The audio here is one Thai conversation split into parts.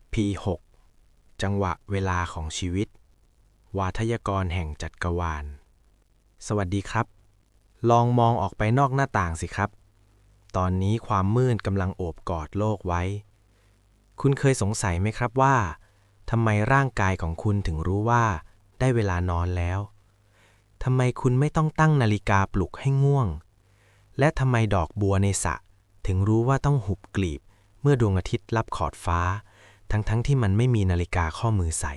FP6 จังหวะเวลาของชีวิต วาทยากรแห่งจักรวาล สวัสดีครับ ลองมองออกไปนอกหน้าต่างสิครับ ตอนนี้ความมืดกำลังโอบกอดโลกไว้ คุณเคยสงสัยไหมครับว่าทำไมร่างกายของคุณถึงรู้ว่า ได้เวลานอนแล้วทำไมคุณไม่ต้องตั้งนาฬิกาปลุกให้ง่วง และทำไมดอกบัวในสระถึงรู้ว่าต้องหุบกลีบเมื่อดวงอาทิตย์ลับขอดฟ้า ทั้งๆทที่มันไม่มีนาฬิกาข้อมือใส่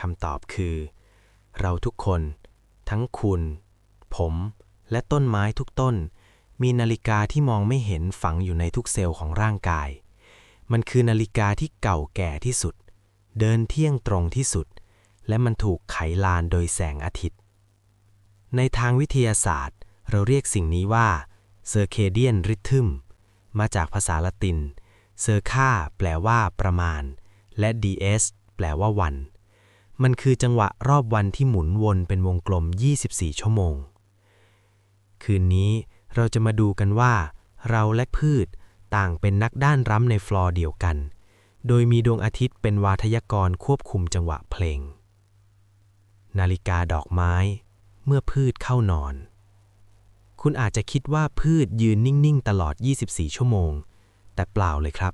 คำตอบคือ เราทุกคน ทั้งคุณ ผม และต้นไม้ทุกต้น มีนาฬิกาที่มองไม่เห็นฝังอยู่ในทุกเซลล์ของร่างกาย มันคือนาฬิกาที่เก่าแก่ที่สุด เดินเที่ยงตรงที่สุด และมันถูกไขลานโดยแสงอาทิตย์ ในทางวิทยาศาสตร์ เราเรียกสิ่งนี้ว่า circadian rhythm มาจากภาษาละติน circa แปลว่าประมาณ และ ds แปลว่าวัน มันคือจังหวะรอบวันที่หมุนวนเป็นวงกลม 24 ชั่วโมง คืนนี้เราจะมาดูกันว่า เราและพืชต่างเป็นนักด้านร้ำในฟลอร์เดียวกัน โดยมีดวงอาทิตย์เป็นวาทยกรควบคุมจังหวะเพลง นาฬิกาดอกไม้ เมื่อพืชเข้านอน คุณอาจจะคิดว่าพืชยืนนิ่ง ๆ ตลอด 24 ชั่วโมง แต่เปล่าเลยครับ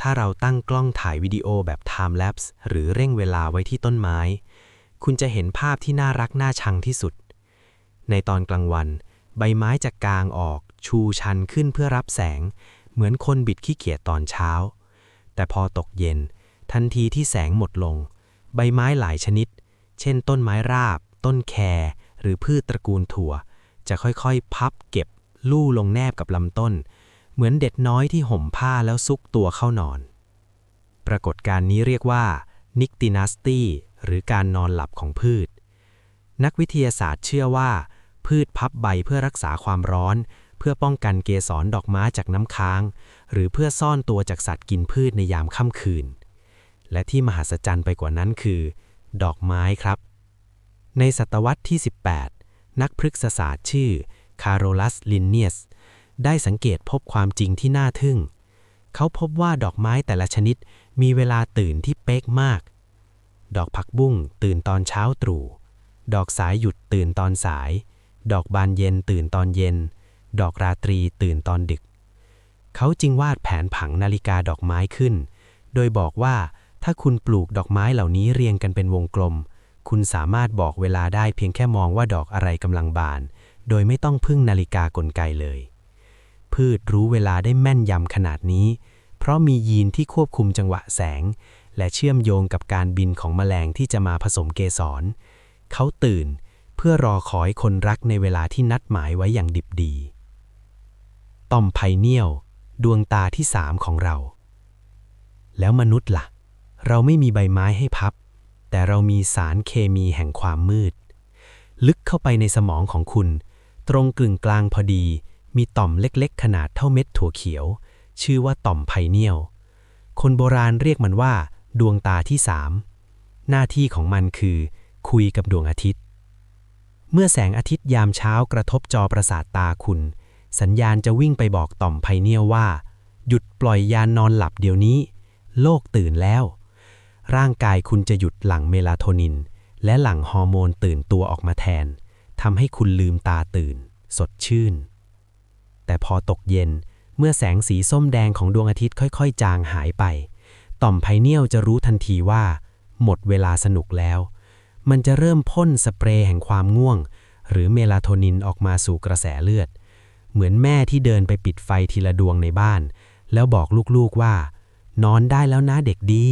ถ้าเราตั้งกล้องถ่ายวิดีโอแบบ time lapse หรือเร่งเวลาไว้ที่ต้นไม้ คุณจะเห็นภาพที่น่ารักน่าชังที่สุด ในตอนกลางวัน ใบไม้จะกางออก ชูชันขึ้นเพื่อรับแสง เหมือนคนบิดขี้เกียจตอนเช้า แต่พอตกเย็น ทันทีที่แสงหมดลง ใบไม้หลายชนิด เช่น ต้นไม้ราบ ต้นแครหรือพืชตระกูลถั่ว จะค่อยๆ พับเก็บลู่ลงแนบกับลำต้น เหมือนเด็กน้อยที่ห่มผ้าแล้วซุกตัวเข้านอน ปรากฏการณ์นี้เรียกว่านิกตินัสตี้หรือการนอนหลับของพืช นักวิทยาศาสตร์เชื่อว่า พืชพับใบเพื่อรักษาความร้อน เพื่อป้องกันเกสรดอกไม้จากน้ำค้าง หรือเพื่อซ่อนตัวจากสัตว์กินพืชในยามค่ำคืน และที่มหัศจรรย์ไปกว่านั้นคือ ดอกไม้ครับ ในศตวรรษที่ 18 นักพฤกษศาสตร์ชื่อคาร์โรลัส ลินเนียส ได้สังเกตพบความจริงที่น่าทึ่ง เขาพบว่าดอกไม้แต่ละชนิดมีเวลาตื่นที่เป๊กมาก ดอกผักบุ้งตื่นตอนเช้าตรู่ ดอกสายหยุดตื่นตอนสาย ดอกบานเย็นตื่นตอนเย็น ดอกราตรีตื่นตอนดึก เขาจึงวาดแผนผังนาฬิกาดอกไม้ขึ้น โดยบอกว่าถ้าคุณปลูกดอกไม้เหล่านี้เรียงกันเป็นวงกลม คุณสามารถบอกเวลาได้เพียงแค่มองว่าดอกอะไรกำลังบาน โดยไม่ต้องพึ่งนาฬิกากลไกเลย พืชรู้เวลาได้แม่นยำขนาดนี้ เพราะมียีนที่ควบคุมจังหวะแสง และเชื่อมโยงกับการบินของแมลงที่จะมาผสมเกสร เขาตื่นเพื่อรอคอยคนรักในเวลาที่นัดหมายไว้อย่างดิบดี ต่อมไพเนียลดวงตาที่สามของเรา แล้วมนุษย์ละ่ะ เราไม่มีใบไม้ให้พับ แต่เรามีสารเคมีแห่งความมืด ลึกเข้าไปในสมองของคุณ ตรงกึ่งกลางพอดี มีต่อมเล็กๆ ขนาดเท่าเม็ดถั่วเขียว ชื่อว่าต่อมไพเนียล คนโบราณเรียกมันว่า ดวงตาที่สามหน้าที่ของมันคือ คุยกับดวงอาทิตย์ เมื่อแสงอาทิตย์ยามเช้ากระทบจอประสาทตาคุณ สัญญาณจะวิ่งไปบอกต่อมไพเนียลว่า หยุดปล่อยยานนอนหลับเดี๋ยวนี้ โลกตื่นแล้ว ร่างกายคุณจะหยุดหลั่งเมลาโทนิน และหลั่งฮอร์โมนตื่นตัวออกมาแทนทำให้คุณลืมตาตื่น สดชื่น แต่พอตกเย็น เมื่อแสงสีส้มแดงของดวงอาทิตย์ค่อยๆ จางหายไป ต่อมไพเนียลจะรู้ทันทีว่า หมดเวลาสนุกแล้ว มันจะเริ่มพ่นสเปรย์แห่งความง่วง หรือเมลาโทนินออกมาสู่กระแสเลือด เหมือนแม่ที่เดินไปปิดไฟทีละดวงในบ้าน แล้วบอกลูกๆว่า นอนได้แล้วนะเด็กดี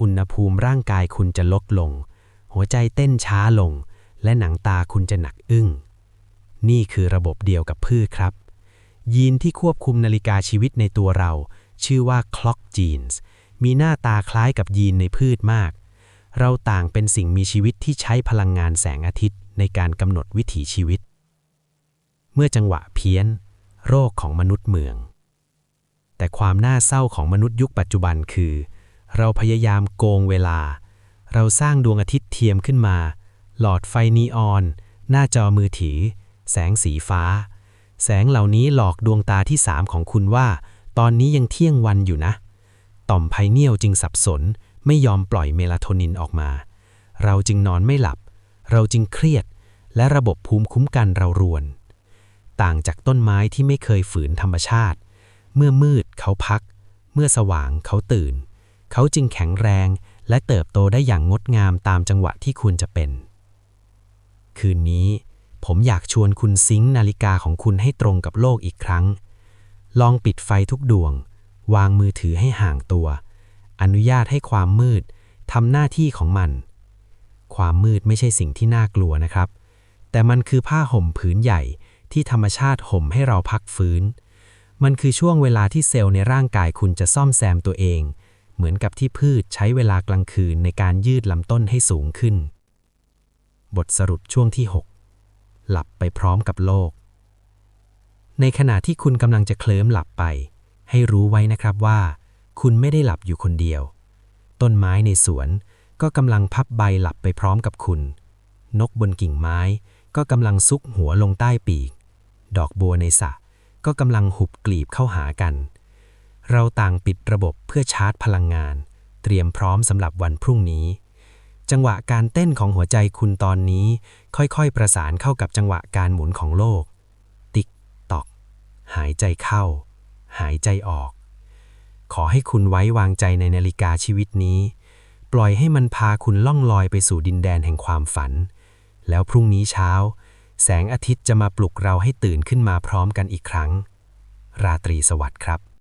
อุณหภูมิร่างกายคุณจะลดลง หัวใจเต้นช้าลง และหนังตาคุณจะหนักอึ้งนี่คือระบบเดียวกับพืชครับ ยีนที่ควบคุมนาฬิกาชีวิตในตัวเรา ชื่อว่า clock genes มีหน้าตาคล้ายกับยีนในพืชมาก เราต่างเป็นสิ่งมีชีวิตที่ใช้พลังงานแสงอาทิตย์ในการกำหนดวิถีชีวิต เมื่อจังหวะเพี้ยน โรคของมนุษย์เมือง แต่ความน่าเศร้าของมนุษย์ยุคปัจจุบันคือ เราพยายามโกงเวลา เราสร้างดวงอาทิตย์เทียมขึ้นมา หลอดไฟนีออน หน้าจอมือถือ แสงสีฟ้า แสงเหล่านี้หลอกดวงตาที่สามของคุณว่า ตอนนี้ยังเที่ยงวันอยู่นะ ต่อมไพเนียลจึงสับสน ไม่ยอมปล่อยเมลาโทนินออกมา เราจึงนอนไม่หลับ เราจึงเครียด และระบบภูมิคุ้มกันเรารวน ต่างจากต้นไม้ที่ไม่เคยฝืนธรรมชาติ เมื่อมืดเขาพัก เมื่อสว่างเขาตื่น เขาจึงแข็งแรงและเติบโตได้อย่างงดงามตามจังหวะที่คุณจะเป็น คืนนี้ ผมอยากชวนคุณซิงค์นาฬิกาของคุณให้ตรงกับโลกอีกครั้ง ลองปิดไฟทุกดวง วางมือถือให้ห่างตัว อนุญาตให้ความมืดทำหน้าที่ของมัน ความมืดไม่ใช่สิ่งที่น่ากลัวนะครับ แต่มันคือผ้าห่มผืนใหญ่ที่ธรรมชาติห่มให้เราพักฟื้น มันคือช่วงเวลาที่เซลล์ในร่างกายคุณจะซ่อมแซมตัวเอง เหมือนกับที่พืชใช้เวลากลางคืนในการยืดลำต้นให้สูงขึ้น บทสรุปช่วงที่ 6 หลับไปพร้อมกับโลก ในขณะที่คุณกำลังจะเคลิ้มหลับไป ให้รู้ไว้นะครับว่า คุณไม่ได้หลับอยู่คนเดียว ต้นไม้ในสวนก็กำลังพับใบหลับไปพร้อมกับคุณ นกบนกิ่งไม้ก็กำลังซุกหัวลงใต้ปีก ดอกบัวในสระก็กำลังหุบกลีบเข้าหากัน เราต่างปิดระบบเพื่อชาร์จพลังงาน เตรียมพร้อมสำหรับวันพรุ่งนี้ จังหวะการเต้นของหัวใจคุณตอนนี้ ค่อยๆประสานเข้ากับจังหวะการหมุนของโลก ติ๊กตอก หายใจเข้า หายใจออก ขอให้คุณไว้วางใจในนาฬิกาชีวิตนี้ ปล่อยให้มันพาคุณล่องลอยไปสู่ดินแดนแห่งความฝัน แล้วพรุ่งนี้เช้า แสงอาทิตย์จะมาปลุกเราให้ตื่นขึ้นมาพร้อมกันอีกครั้ง ราตรีสวัสดิ์ครับ